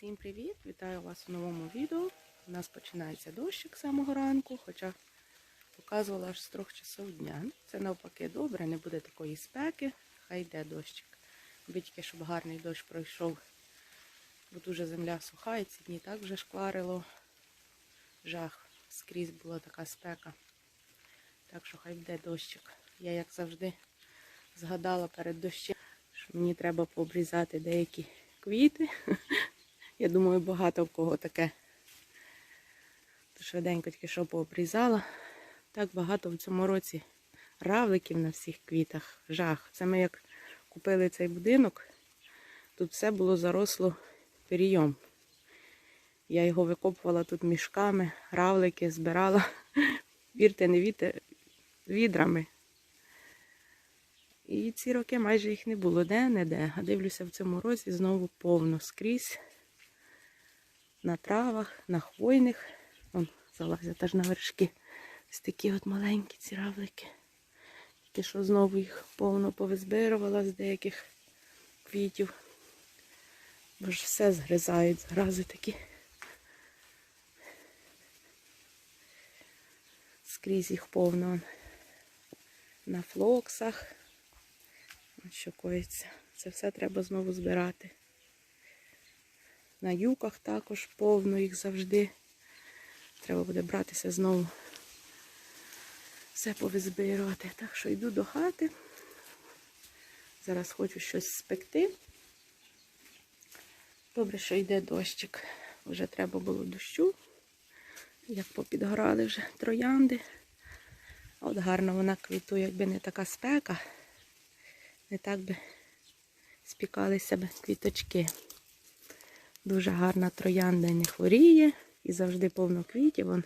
Всім привіт! Вітаю вас у новому відео. У нас починається дощик з самого ранку, хоча показувала аж з трьох часов дня. Це навпаки добре, не буде такої спеки, хай йде дощик. Аби тільки, щоб гарний дощ пройшов, бо дуже земля суха і ці дні так вже шкварило. Жах, скрізь була така спека. Так що хай йде дощик. Я, як завжди, згадала перед дощем, що мені треба пообрізати деякі квіти. Я думаю, багато в кого таке. Швиденько тільки що пообрізала. Так багато в цьому році равликів на всіх квітах. Жах. Це ми як купили цей будинок, тут все було заросло пір'йом. Я його викопувала тут мішками, равлики збирала. Вірте, не вірте, відрами. І ці роки майже їх не було де-не-де. А дивлюся в цьому році знову повно скрізь. На травах, на хвойних. Вон залазять аж на вершки. Ось такі от маленькі ці равлики. Тільки що знову їх повно повизбирувала з деяких квітів. Бо ж все згризають, згрази такі. Скрізь їх повно на флоксах. Що коїться. Це все треба знову збирати. На юках також повно їх завжди. Треба буде братися знову. Все повизбирувати. Так що йду до хати. Зараз хочу щось спекти. Добре, що йде дощик. Вже треба було дощу. Як попідгорали вже троянди. От гарно вона квітує, якби не така спека. Не так би спікалися б квіточки. Дуже гарна троянда не хворіє. І завжди повно квітів. Вон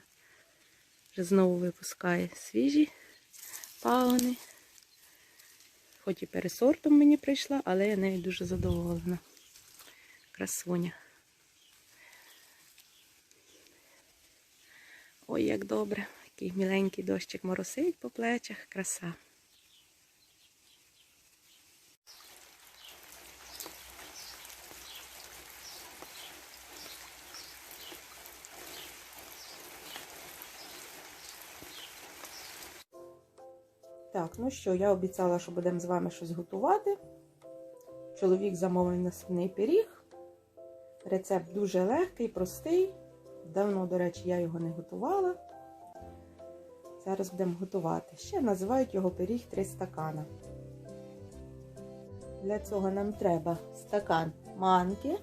вже знову випускає свіжі пагони. Хоч і пересортом мені прийшла, але я нею дуже задоволена. Красуня. Ой, як добре. Який міленький дощик моросить по плечах. Краса. Так, ну що, я обіцяла, що будемо з вами щось готувати. Чоловік замовив насильний пиріг. Рецепт дуже легкий, простий. Давно, до речі, я його не готувала. Зараз будемо готувати. Ще називають його пиріг 3 стакана. Для цього нам треба стакан манки,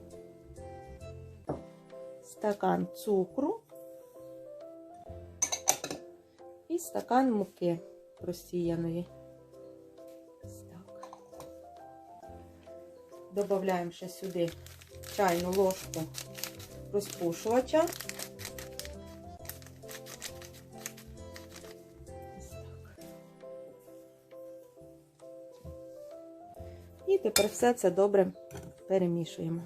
стакан цукру і стакан муки просіяної. Ось так. Додаємо ще сюди чайну ложку розпушувача. І тепер все це добре перемішуємо.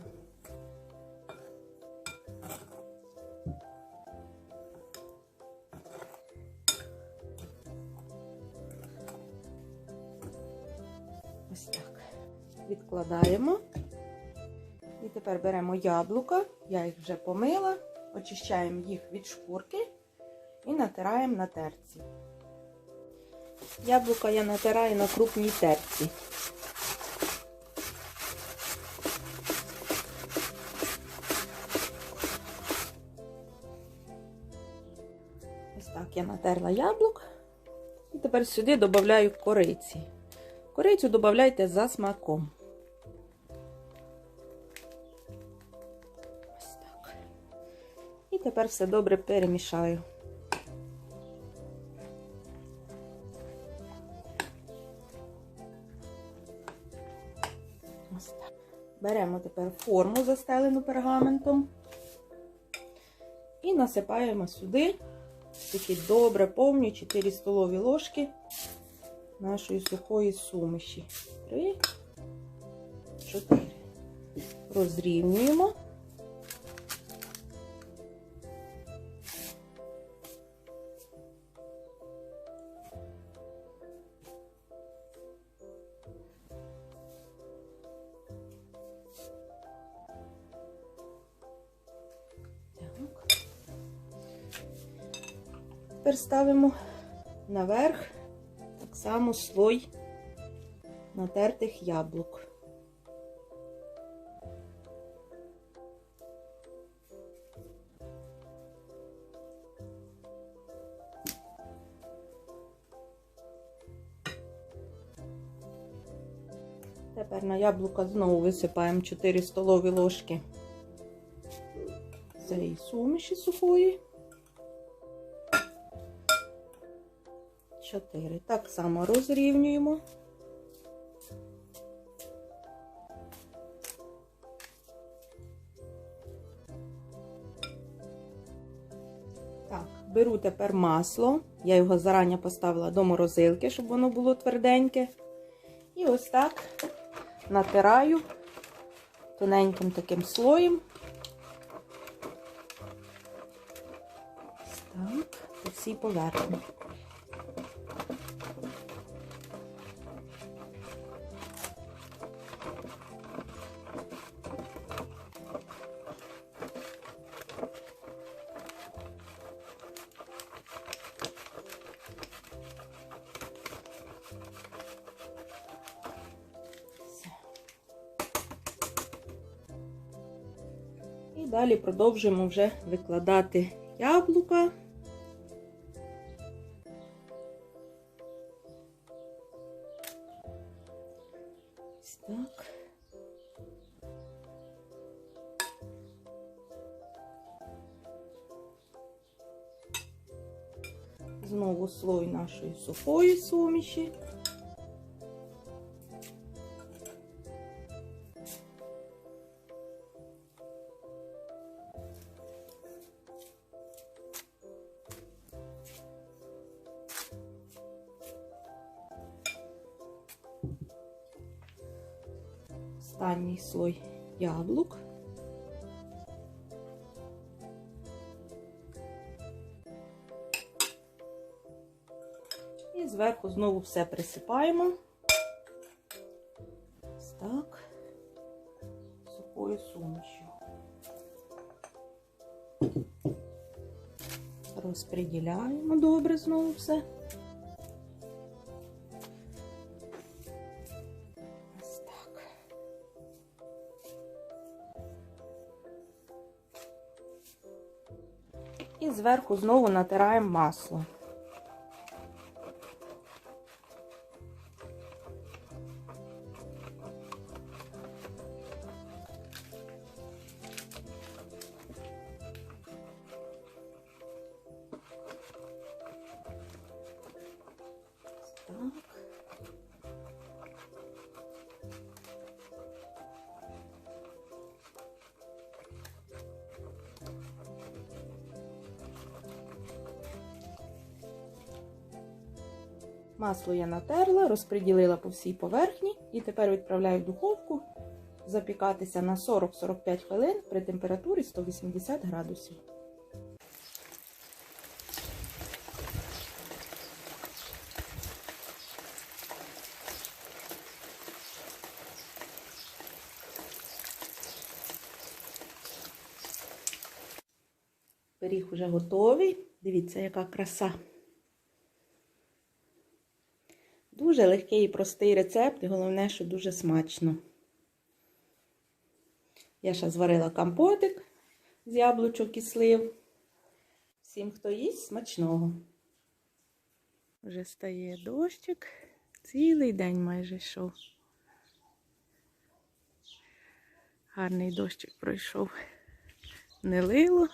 Тепер беремо яблука, я їх вже помила, очищаємо їх від шкурки і натираємо на терці. Яблука я натираю на крупній терці. Ось так я натерла яблук. І тепер сюди додаю кориці. Корицю додавайте за смаком. Тепер все добре перемішаю. Беремо тепер форму, застелену пергаментом, і насипаємо сюди такі добре повні 4 столові ложки нашої сухої суміші. Три, чотири. Розрівнюємо. Тепер ставимо наверх так само слой натертих яблук. Тепер на яблука знову висипаємо 4 столові ложки цієї суміші сухої. 4. Так само розрівнюємо. Так, беру тепер масло. Я його зарані поставила до морозилки, щоб воно було тверденьке. І ось так натираю тоненьким таким слоєм. Так, по всій поверхні. Далі продовжуємо вже викладати яблука. Знову слой нашої сухої суміші. Останній слой яблук. І зверху знову все присипаємо. Ось так, сухою сумішю. Розподіляємо добре знову все. Зверху знову натираємо масло. Масло я натерла, розподілила по всій поверхні і тепер відправляю в духовку запікатися на 40-45 хвилин при температурі 180 градусів. Пиріг уже готовий. Дивіться, яка краса. Дуже легкий і простий рецепт, і головне, що дуже смачно. Я ще зварила компотик з яблучок і слив. Всім, хто їсть, смачного. Вже стає дощик. Цілий день майже йшов. Гарний дощик пройшов. Не лило.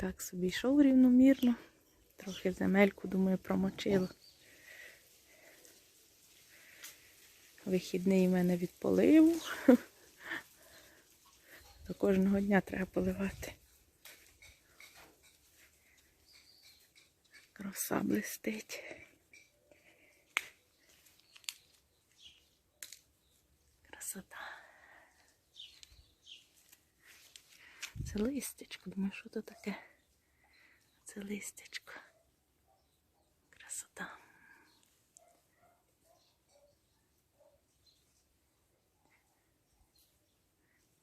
Так собі йшов рівномірно. Трохи земельку, думаю, промочило. Вихідний в мене від поливу. До кожного дня треба поливати. Краса блистить. Красота. Це листячко. Думаю, що то таке? Це листячко. Красота.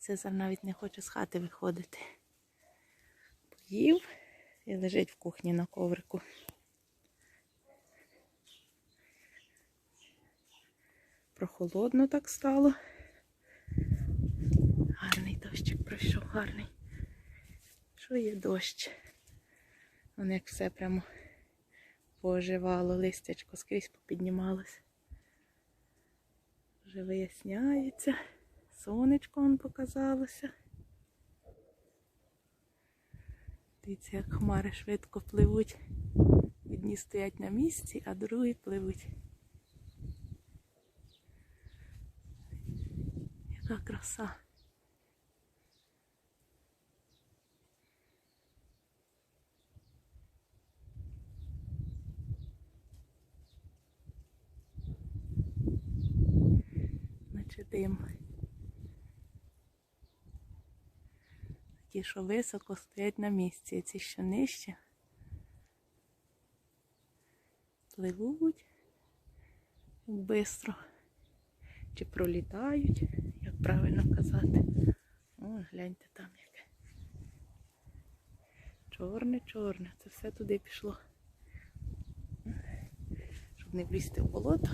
Цезар навіть не хоче з хати виходити. Поїв І лежить в кухні на коврику. Прохолодно так стало. Гарний дощик пройшов, гарний. Що є дощ? Вон як все прямо пооживало, листячко скрізь попіднімалось. Вже виясняється. Сонечко он показалося. Дивіться, як хмари швидко пливуть. Одні стоять на місці, а другі пливуть. Яка краса. Наче. Ті, що високо стоять на місці, а ці, що нижче, пливуть бистро. Чи пролітають, як правильно казати. О, гляньте там яке. Чорне, чорне. Це все туди пішло. Щоб не влізти в болото.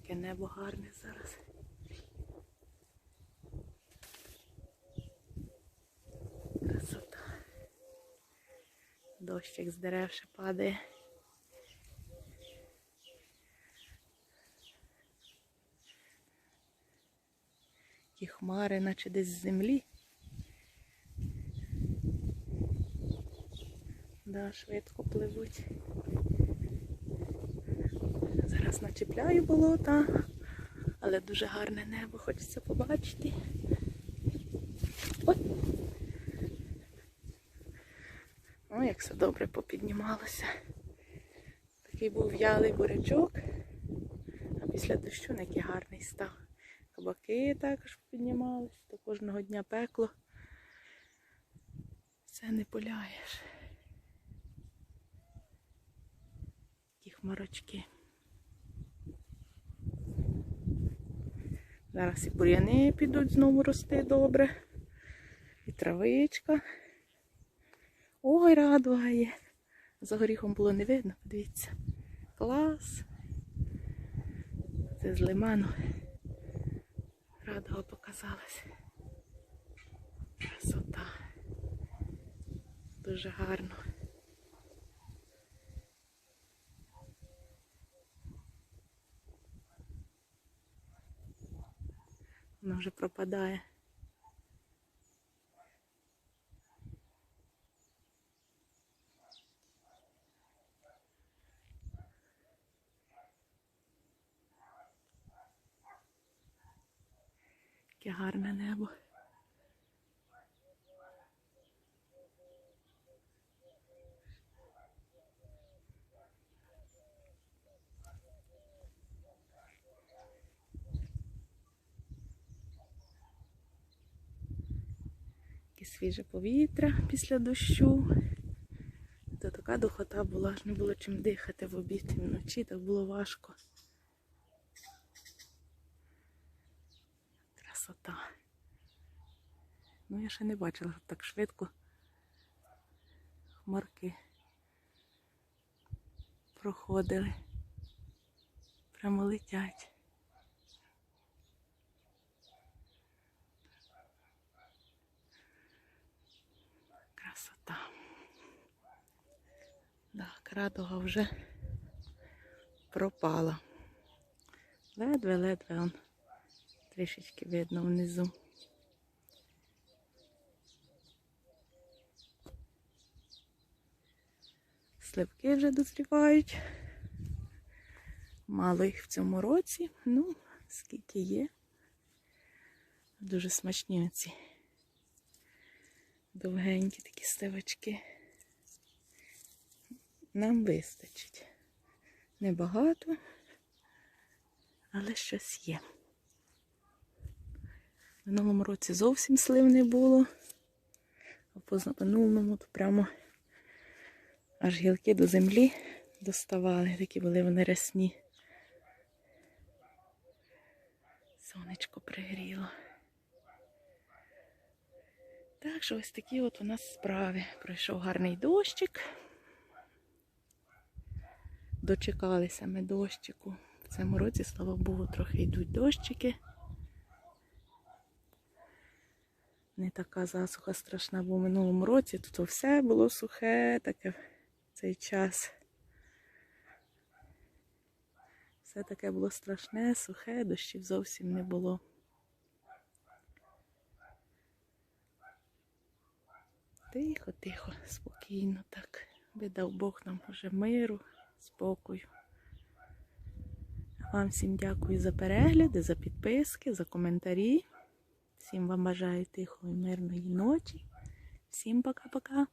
Таке небо гарне зараз. Красота. Дощик з дерев ще падає. Ті хмари, наче десь з землі. Да, швидко пливуть. Зараз начіпляю болота, але дуже гарне небо, хочеться побачити. Ой. О, як все добре попіднімалося. Такий був в'ялий бурячок, а після дощу який гарний став. Кабаки також піднімались, то кожного дня пекло. Це не поляєш. Ті хмарочки. Зараз і бур'яни підуть знову рости добре. І травичка. Ой, радує. За горіхом було не видно, подивіться. Клас. Це з лиману. Радуга показалась. Красота. Дуже гарно. Вона вже пропадає. Яке гарне небо. Яке свіже повітря після дощу. То така духота була, аж не було чим дихати в обід і вночі, так було важко. Красота. Ну, я ще не бачила, так швидко хмарки проходили. Прямо летять. Красота. Так, радуга вже пропала. Ледве-ледве он трішечки видно внизу. Сливки вже дозрівають. Мало їх в цьому році. Ну, скільки є. Дуже смачні оці. Довгенькі такі сливочки. Нам вистачить. Небагато, але щось є. В минулому році зовсім слив не було, а позаминулому то прямо аж гілки до землі доставали, такі були вони рясні. Сонечко пригріло. Так що ось такі от у нас справи. Пройшов гарний дощик. Дочекалися ми дощику. В цьому році, слава Богу, трохи йдуть дощики. Не така засуха страшна, бо в минулому році тут все було сухе, таке цей час. Все таке було страшне, сухе, дощів зовсім не було. Тихо, тихо, спокійно так. Видав Бог нам уже миру, спокою. Вам всім дякую за перегляди, за підписки, за коментарі. Всім вам бажаю тихої, мирної ночі. Всім пока-пока.